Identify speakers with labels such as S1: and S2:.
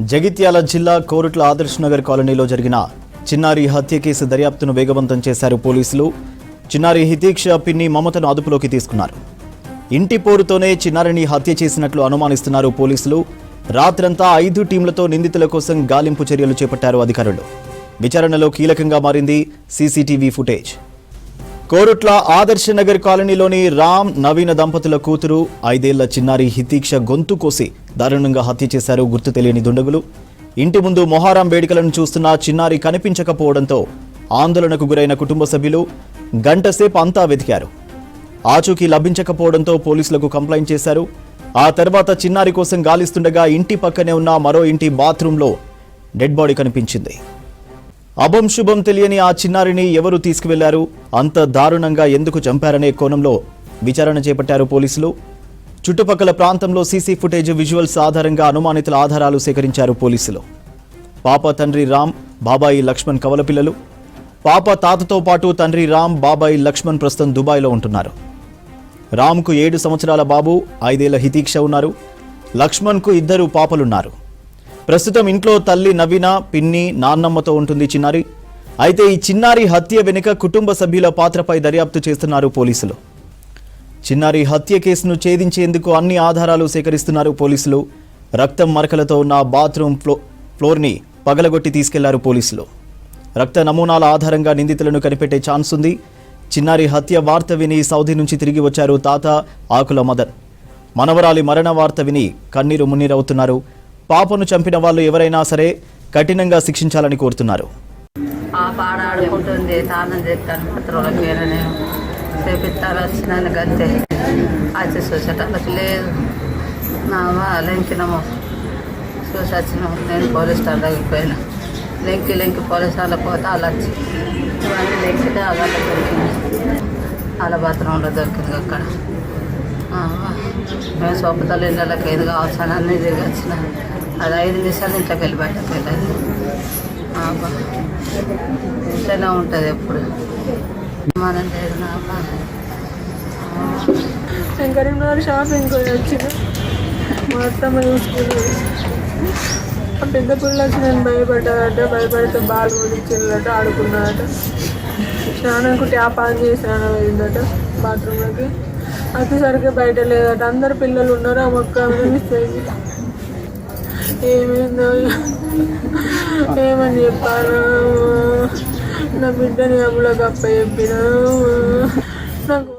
S1: జగిత్యాల జిల్లా కోరుట్ల ఆదర్శ్ నగర్ కాలనీలో జరిగిన చిన్నారి హత్య కేసు దర్యాప్తును వేగవంతం చేశారు పోలీసులు. చిన్నారి హితీక్ష పిన్ని మమతను అదుపులోకి తీసుకున్నారు. ఇంటి పోరుతోనే చిన్నారిని హత్య చేసినట్లు అనుమానిస్తున్నారు పోలీసులు. రాత్రంతా ఐదు టీంలతో నిందితుల కోసం గాలింపు చర్యలు చేపట్టారు అధికారులు. విచారణలో కీలకంగా మారింది సీసీటీవీ ఫుటేజ్. కోరుట్ల ఆదర్శ నగర్ కాలనీలోని రామ్ నవీన దంపతుల కూతురు ఐదేళ్ళ చిన్నారి హితీక్ష గొంతు కోసి దారుణంగా హత్య చేశారు గుర్తు తెలియని దుండగులు. ఇంటి ముందు మొహారాం వేడుకలను చూస్తున్న చిన్నారి కనిపించకపోవడంతో ఆందోళనకు గురైన కుటుంబ సభ్యులు గంటసేపు అంతా వెతికారు. ఆచూకీ లభించకపోవడంతో పోలీసులకు కంప్లైంట్ చేశారు. ఆ తర్వాత చిన్నారి కోసం గాలిస్తుండగా ఇంటి పక్కనే ఉన్న మరో ఇంటి బాత్రూంలో డెడ్ బాడీ కనిపించింది. అభం శుభం తెలియని ఆ చిన్నారిని ఎవరు తీసుకువెళ్ళారు? అంత దారుణంగా ఎందుకు చంపారనే కోణంలో విచారణ చేపట్టారు పోలీసులు. చుట్టుపక్కల ప్రాంతంలో సీసీ ఫుటేజ్ విజువల్స్ ఆధారంగా అనుమానితుల ఆధారాలు సేకరించారు పోలీసులు. పాప తండ్రి రామ్ బాబాయి లక్ష్మణ్ కవలపిల్లలు పాప తాతతో పాటు తండ్రి రామ్ బాబాయి లక్ష్మణ్ ప్రస్తుతం దుబాయ్లో ఉంటున్నారు. రామ్కు ఏడు సంవత్సరాల బాబు ఐదేళ్ళ హితీక్ష ఉన్నారు. లక్ష్మణ్కు ఇద్దరు పాపలున్నారు. ప్రస్తుతం ఇంట్లో తల్లి నవీన పిన్ని నాన్నమ్మతో ఉంటుంది చిన్నారి. అయితే ఈ చిన్నారి హత్య వెనుక కుటుంబ సభ్యుల పాత్రపై దర్యాప్తు చేస్తున్నారు పోలీసులు. చిన్నారి హత్య కేసును ఛేదించేందుకు అన్ని ఆధారాలు సేకరిస్తున్నారు పోలీసులు. రక్తం మరకలతో ఉన్న బాత్రూమ్ ఫ్లో ఫ్లోర్ని పగలగొట్టి తీసుకెళ్ళారు పోలీసులు. రక్త నమూనాల ఆధారంగా నిందితులను కనిపెట్టే ఛాన్స్ ఉంది. చిన్నారి హత్య వార్త విని సౌదీ నుంచి తిరిగి వచ్చారు తాత ఆకుల మదన్. మనవరాలి మరణ వార్త విని కన్నీరు మున్నీరవుతున్నారు. పాపను చంపిన వాళ్ళు ఎవరైనా సరే కఠినంగా శిక్షించాలని కోరుతున్నారు.
S2: ఆ పాడ ఆడుకుంటుంది తానం చేస్తాను పత్రాలకు నేను చేపిస్తాను వచ్చినాను గంతే. వచ్చి చూసేటానికి లేదు. నా లెంకినము చూసి వచ్చినాము. నేను పోలీస్ స్టార్ దగ్గరికి పోయినా. లెంకి లెంకి పోలీస్ వాళ్ళకి పోతే అలా వచ్చి ఇవన్నీ లెంకితే అలా దొరికింది. వాళ్ళ బాత్రూంలో దొరికింది అక్కడ. మేము సోపుతల ఇళ్ళకి ఏది కావాల్సిన అన్నీ తిరిగి వచ్చిన అది ఐదు నిమిషాలు ఇంట్లోకి వెళ్ళి బయటకు వెళ్ళాలి ఇంట్లోనే ఉంటుంది ఎప్పుడు. మనం లేదు
S3: నేను కరీంనగర్ షాపింగ్ కొని వచ్చిన మా అత్తమ్మ చూసుకుని పెద్ద పిల్లలు వచ్చి నేను భయపడ్డాడట భయపడితే బాల్ కొనిచ్చిందట ఆడుకున్నాడట. స్నానంకు ట్యాప్ ఆన్ చేసి స్నానం అయిందట బాత్రూంలోకి వచ్చేసరికి బయట లేదట. అందరు పిల్లలు ఉన్నారు ఆ మొక్క మిస్ అయింది Amen daw yun. Amen niya parang nabigyan niya bulaga pa yung pinawa. Nag-